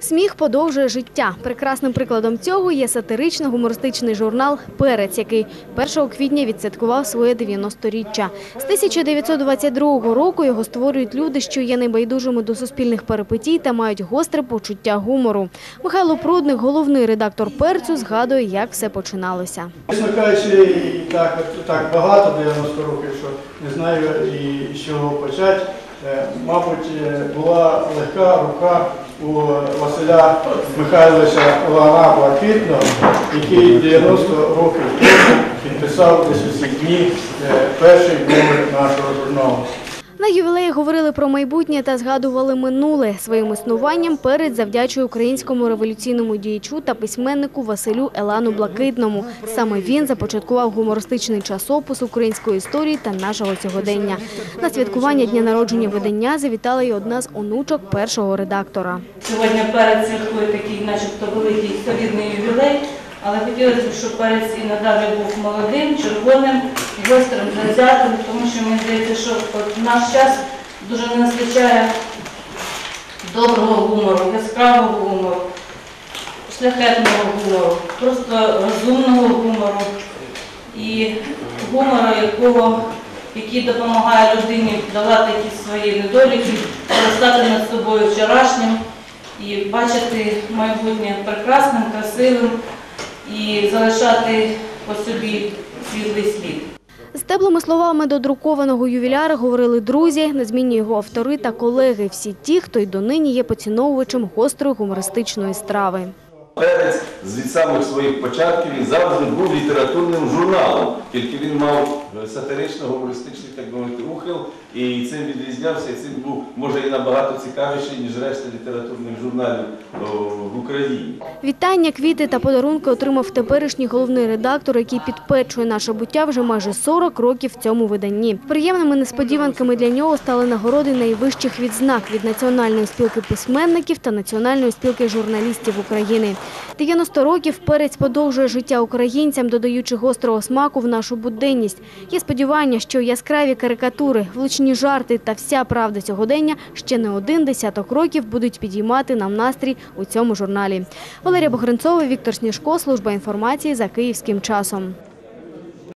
Сміх подовжує життя. Прекрасним прикладом цього є сатирично-гумористичний журнал «Перець», який 1 квітня відсвяткував своє 90-річчя. З 1922 року його створюють люди, що є небайдужими до суспільних перипетій та мають гостре почуття гумору. Михайло Прудник, головний редактор «Перцю», згадує, як все починалося. Чесно кажучи, так, так багато 90 років, що не знаю і з чого почати. Е, Мабуть, е, була легка рука у Василя Михайловича Лана Блакитного, який 90 років підписав десь у дні е, перший. На ювілеї говорили про майбутнє та згадували минуле. Своїм існуванням перед завдячує українському революційному діячу та письменнику Василю Елану Блакитному. Саме він започаткував гумористичний часопис української історії та нашого сьогодення. На святкування дня народження видання завітала й одна з онучок першого редактора. Сьогодні перець святкує такий, начебто, великий солідний ювілей, але хотілося б, щоб перець і надалі був молодим, червоним, гострим, завзятим, тому що мені здається, що в наш час дуже не вистачає доброго гумору, яскравого гумору, шляхетного гумору, просто розумного гумору і гумору, якого, який допомагає людині долати якісь свої недоліки, перестати над собою вчорашнім і бачити майбутнє прекрасним, красивим і залишати по собі світлий слід. З теплими словами до друкованого ювіляра говорили друзі, незмінні його автори та колеги. Всі ті, хто й донині є поціновувачем гострої гумористичної страви. Перець з самих своїх початків він завжди був літературним журналом, тільки він мав е, сатирично-гумористичний, так би мовити, ухил, і цим відрізнявся, і цим був, може, і набагато цікавіший, ніж решта літературних журналів в Україні. Вітання, квіти та подарунки отримав теперішній головний редактор, який підпечує наше буття вже майже 40 років в цьому виданні. Приємними несподіванками для нього стали нагороди найвищих відзнак від Національної спілки письменників та Національної спілки журналістів України. 90 років перець подовжує життя українцям, додаючи гострого смаку в нашу буденність. Є сподівання, що яскраві карикатури, влучні жарти та вся правда сьогодення ще не один десяток років будуть підіймати нам настрій у цьому журналі. Валерія Богринцова, Віктор Сніжко, служба інформації за київським часом.